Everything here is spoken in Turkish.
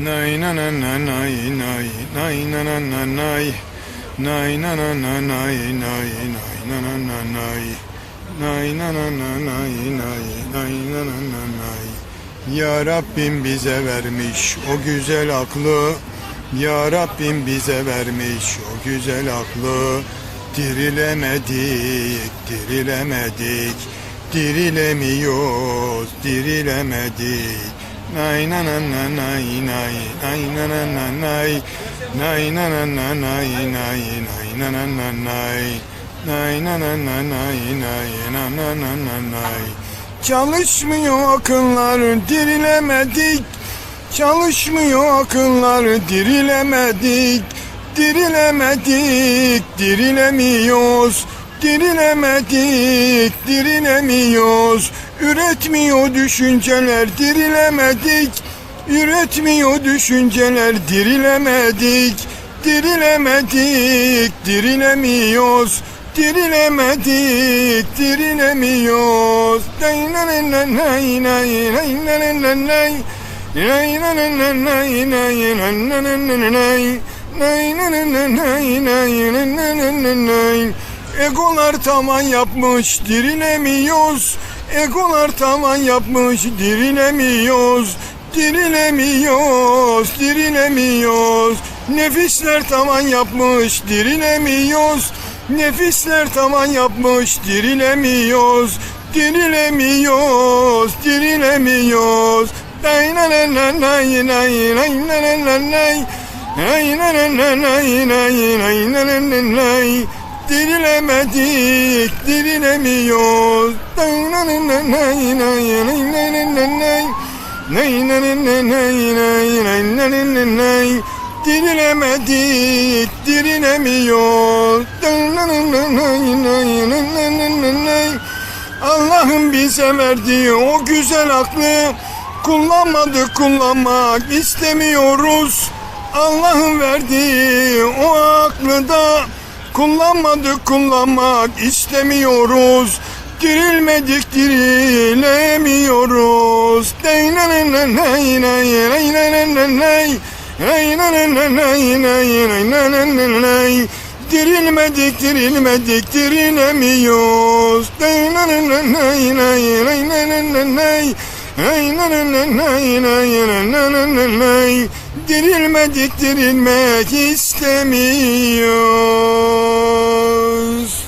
Nay na na na nay nay nay na na na nay nay na na na nay nay nay na na na nay nay na na na nay nay nay na na na nay Ya Rabbim bize vermiş o güzel aklı Ya Rabbim bize vermiş o güzel aklı Dirilemedik, dirilemedik Dirilemiyoruz, dirilemedik Nay na na na nay nay nay na na na nay nay na na na nay nay nay na na na nay nay na na na nay nay na na na na nay Çalışmıyor akıllar dirilemedik Çalışmıyor akıllar dirilemedik Dirilemedik dirilemiyoruz Dirilemedik dirilemiyoruz Üretmiyor düşünceler dirilemedik Üretmiyor düşünceler dirilemedik Dirilemedik dirilemiyoruz Dirilemedik dirilemiyoruz Nay nay nay nay nay nay nay nay nay Nay nay nay Egolar tavan yapmış dirilemiyoruz Egolar tavan yapmış dirilemiyoruz Dirilemiyoruz, dirilemiyoruz Nefisler tavan yapmış dirilemiyoruz Nefisler tavan yapmış dirilemiyoruz Dirilemiyoruz, dirilemiyoruz Nay nay nay nay nay nay nay nay nay nay Nay nay nay nay nay nay Dirilemedik, dirilemiyoruz. Dirilemedik, dirilemiyoruz. Allah'ın bize verdiği o güzel aklı kullanmadık kullanmak istemiyoruz. Allah'ın verdiği o aklı da Kullanmadık kullanmak istemiyoruz Dirilmedik dirilemiyoruz nay nay nay nay nay nay nay Nay nay nay nay nay nay nay nay nay nay nay Dirilmedik dirilmedik dirilemiyoruz Nay nay nay nay nay nay nay nay nay nay nay Nay nay nay nay nay nay nay diktirilme diktirilmek istemiyoruz.